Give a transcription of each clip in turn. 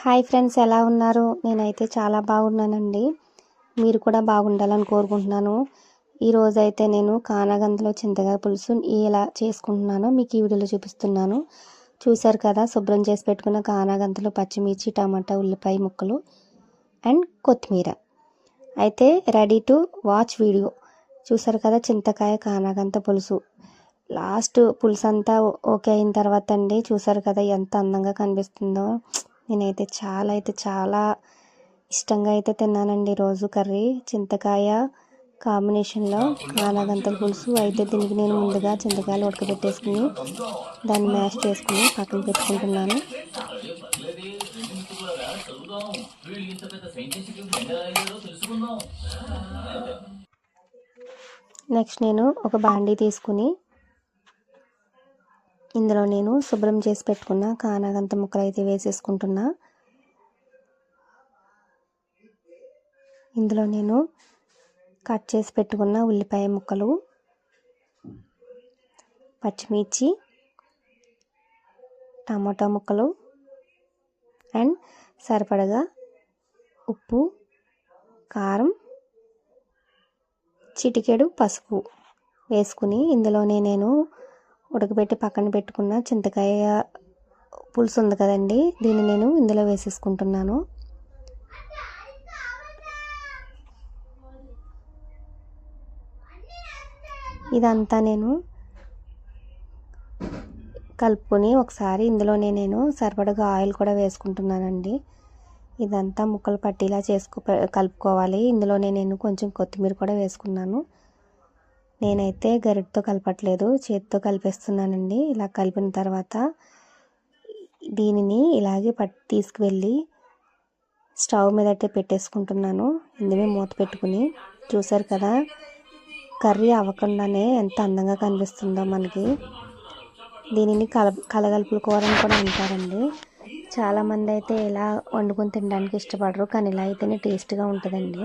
Hi friends ఎలా ఉన్నారు? నేనైతే చాలా బాగున్నానండి. మీరు కూడా బాగుండాలని కోరుకుంటున్నాను. ఈరోజు అయితే నేను కానగంతలో చింతకాయ పులుసు ఎలా చేసుకుంటున్నానో మీకు ఈ వీడియోలో చూపిస్తున్నాను. చూశారు కదా శుభ్రం చేసి పెట్టుకున్న కానాగంతలు పచ్చిమిర్చి టమాటా ఉల్లిపాయ ముక్కలు అండ్ కొత్తిమీర. అయితే రెడీ టు వాచ్ వీడియో. చూసారు కదా చింతకాయ కానాగంత పులుసు. లాస్ట్ పులుసు అంతా ఓకే అయిన తర్వాత అండి. చూసారు కదా ఎంత అందంగా కనిపిస్తుందో. నేనైతే చాలా అయితే చాలా ఇష్టంగా అయితే తిన్నానండి రోజు కర్రీ. చింతకాయ కాంబినేషన్లో కానాగంతల పులుసు అయితే దీనికి నేను ముందుగా చింతకాయలు ఉడకబెట్టేసుకుని దాన్ని మ్యాష్ చేసుకుని పక్కన పెట్టుకుంటున్నాను. నెక్స్ట్ నేను ఒక బాండీ తీసుకుని ఇందులో నేను శుభ్రం చేసి పెట్టుకున్న కానాగంత ముక్కలు అయితే వేసేసుకుంటున్నా. ఇందులో నేను కట్ చేసి పెట్టుకున్న ఉల్లిపాయ ముక్కలు పచ్చిమిర్చి టమాటా ముక్కలు అండ్ సరిపడగా ఉప్పు కారం చిటికెడు పసుపు వేసుకుని ఇందులోనే నేను ఉడకబెట్టి పక్కన పెట్టుకున్న చింతకాయ పులుసు ఉంది కదండి దీన్ని నేను ఇందులో వేసేసుకుంటున్నాను. ఇదంతా నేను కలుపుకొని ఒకసారి ఇందులోనే నేను సరిపడగా ఆయిల్ కూడా వేసుకుంటున్నానండి. ఇదంతా ముక్కలు పట్టేలా చేసుకో కలుపుకోవాలి. ఇందులోనే నేను కొంచెం కొత్తిమీర కూడా వేసుకున్నాను. నేనైతే గరిటతో కలపట్లేదు చేతితో కలిపేస్తున్నానండి. ఇలా కలిపిన తర్వాత దీనిని ఇలాగే పట్టి తీసుకువెళ్ళి స్టవ్ మీద అయితే పెట్టేసుకుంటున్నాను. ఇందులో మూత పెట్టుకుని చూసారు కదా కర్రీ అవ్వకుండానే ఎంత అందంగా కనిపిస్తుందో మనకి. దీనిని కల కలగలుపుల కూర అని కూడా అంటారండి. చాలామంది అయితే ఇలా వండుకొని తినడానికి ఇష్టపడరు కానీ ఇలా అయితేనే టేస్ట్గా ఉంటుందండి.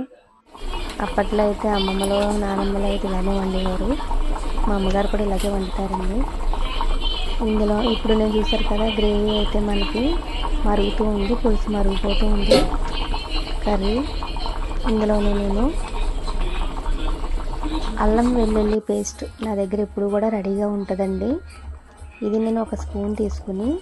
అప్పట్లో అయితే అమ్మమ్మలు నానమ్మలు అయితే ఇలానే వండేవారు. మా అమ్మగారు కూడా ఇలాగే వండుతారండి. ఇందులో ఇప్పుడు నేను చూసారు కదా గ్రేవీ అయితే మనకి మరుగుతూ ఉంది పులుసు మరుగుపోతూ ఉంది. కర్రీ. ఇందులోనే నేను అల్లం వెల్లుల్లి పేస్ట్ నా దగ్గర ఎప్పుడు కూడా రెడీగా ఉంటుందండి. ఇది నేను ఒక స్పూన్ తీసుకుని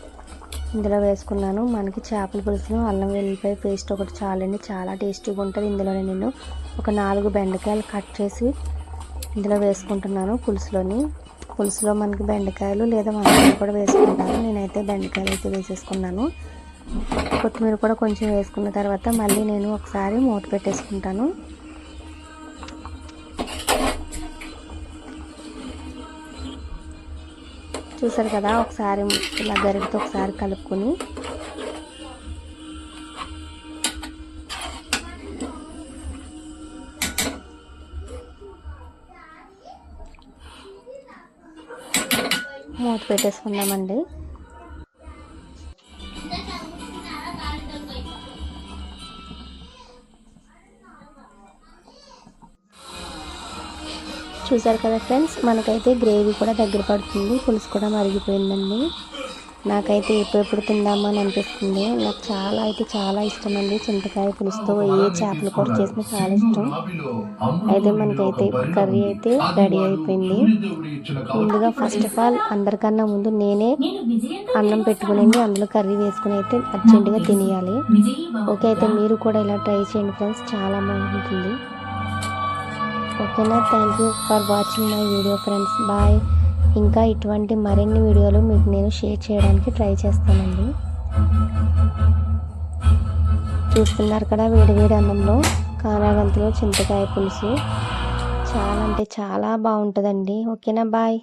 ఇందులో వేసుకున్నాను. మనకి చేపల పులుసును అల్లం వెల్లిపాయ పేస్ట్ ఒకటి చాలండి. చాలా టేస్టీగా ఉంటుంది ఇందులోనే నేను. ఒక నాలుగు బెండకాయలు కట్ చేసి ఇందులో వేసుకుంటున్నాను పులుసులోని. పులుసులో మనకి బెండకాయలు లేదా వంకాయలు కూడా వేసుకుంటాను. నేనైతే బెండకాయలు అయితే వేసేసుకున్నాను. కొత్తిమీర కూడా కొంచెం వేసుకున్న తర్వాత మళ్ళీ నేను ఒకసారి మూత పెట్టేసుకుంటాను. చూసారు కదా ఒకసారి ఇలా గరిటతో ఒకసారి కలుపుకొని. మూత పెట్టేసుకుందామండి. చూసారు కదా ఫ్రెండ్స్ మనకైతే గ్రేవీ కూడా దగ్గర పడుతుంది పులుసు కూడా మరిగిపోయిందండి. నాకైతే ఎప్పుడెప్పుడు తిందామని అనిపిస్తుంది. నాకు చాలా అయితే చాలా ఇష్టం అండి చింతకాయ పులుసుతో ఏ చేపలు కూడా చేసినా చాలా ఇష్టం. అయితే మనకైతే కర్రీ అయితే రెడీ అయిపోయింది. ముందుగా ఫస్ట్ ఆఫ్ ఆల్ అందరికన్నా ముందు నేనే అన్నం పెట్టుకుని అందులో కర్రీ వేసుకుని అయితే అర్జెంటుగా తినేయాలి. ఓకే అయితే మీరు కూడా ఇలా ట్రై చేయండి ఫ్రెండ్స్ చాలా బాగుంటుంది. ఓకేనా? Thank you for watching my video friends bye ఇంకా ఇటువంటి మరిన్ని వీడియోలు మీకు నేను షేర్ చేయడానికి ట్రై చేస్తానండి. చూస్తున్నారు కదా వేడివేడి అన్నంలో కానాగంతిలో చింతకాయ పులుసు. చాలా అంటే చాలా బాగుంటుందండి. ఓకేనా? బాయ్